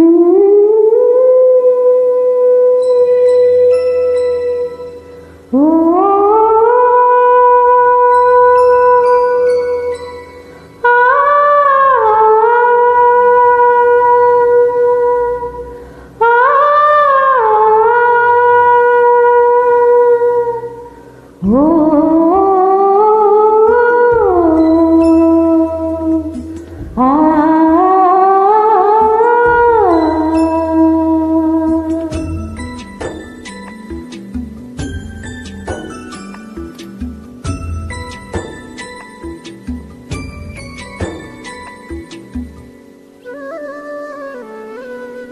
Oh.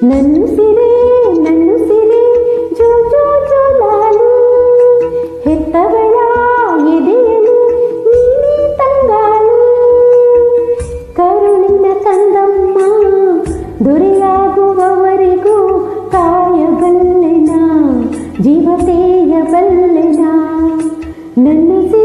నన్ను సిరే నన్ను ಸಿರೆ ಜೋ ಜೋ ಜೋಲಾಲಿ ಹೆತ್ತವಳ ಎದೆಯಲಿ ನೀನೇ ತಂಗಾಳಿ ಕರುಳಿನ ಕಂದಮ್ಮ ದೊರೆಯಾಗುವವರೆಗೂ ಕಾಯಬಲ್ಲೆನ ಜೀವತೆಯಬಲ್ಲೆನ ನನ್ನ ಸಿರೆ ನನ್ನ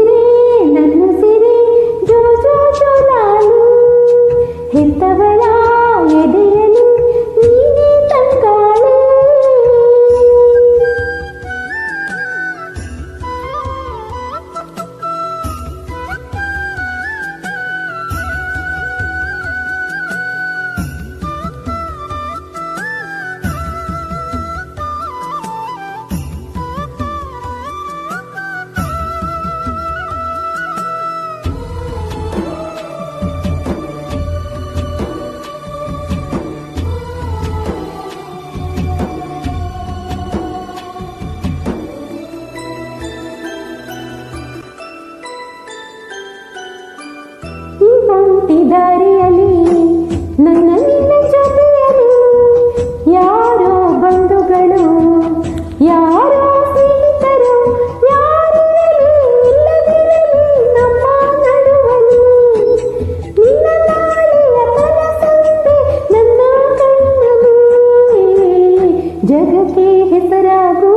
ಜಗಕ್ಕೆ ಹೆಸರಾಗು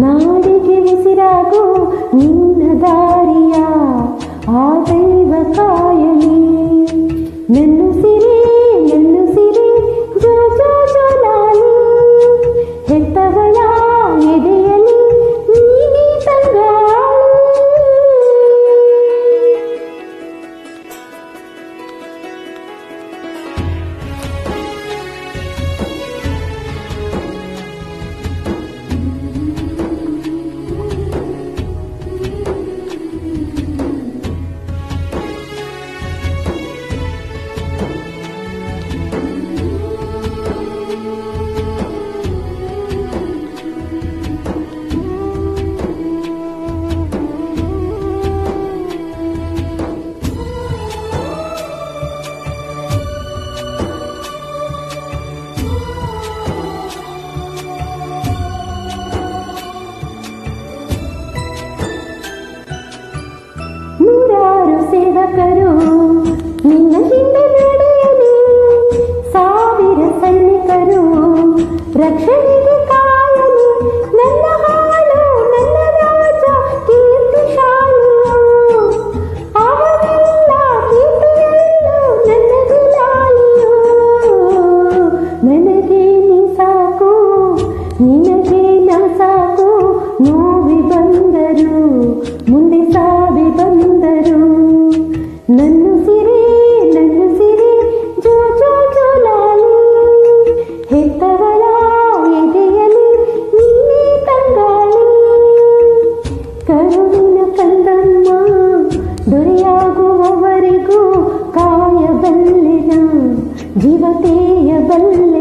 ನಾಡಿಗೆ ಉಸಿರಾಗು ನಿನ್ನ ದಾರಿಯ ಆ ದೈವ ಕಾಯಲಿ. ನನ್ನು ಸೇವಕರು ನಿನ್ನ ಹಿಂದೆ ನಡೆಯಲಿ ಸಾವಿರ ಸೈನಿಕರು ರಕ್ಷಣೆಗೆ ಕಾಯಲಿ ನನ್ನ ಹಾಳು ನನ್ನ ರಾಜ ಕೀರ್ತಿಶಾಲಿಯು ಅವನೆಲ್ಲ ಕೀರ್ತಿಯೆಲ್ಲ ನನ್ನ ಗುಲಾಲಿಯು ನನಗೆ ನೀ ಸಾಕು ನಿನಗೆ जीवतेय बल्ल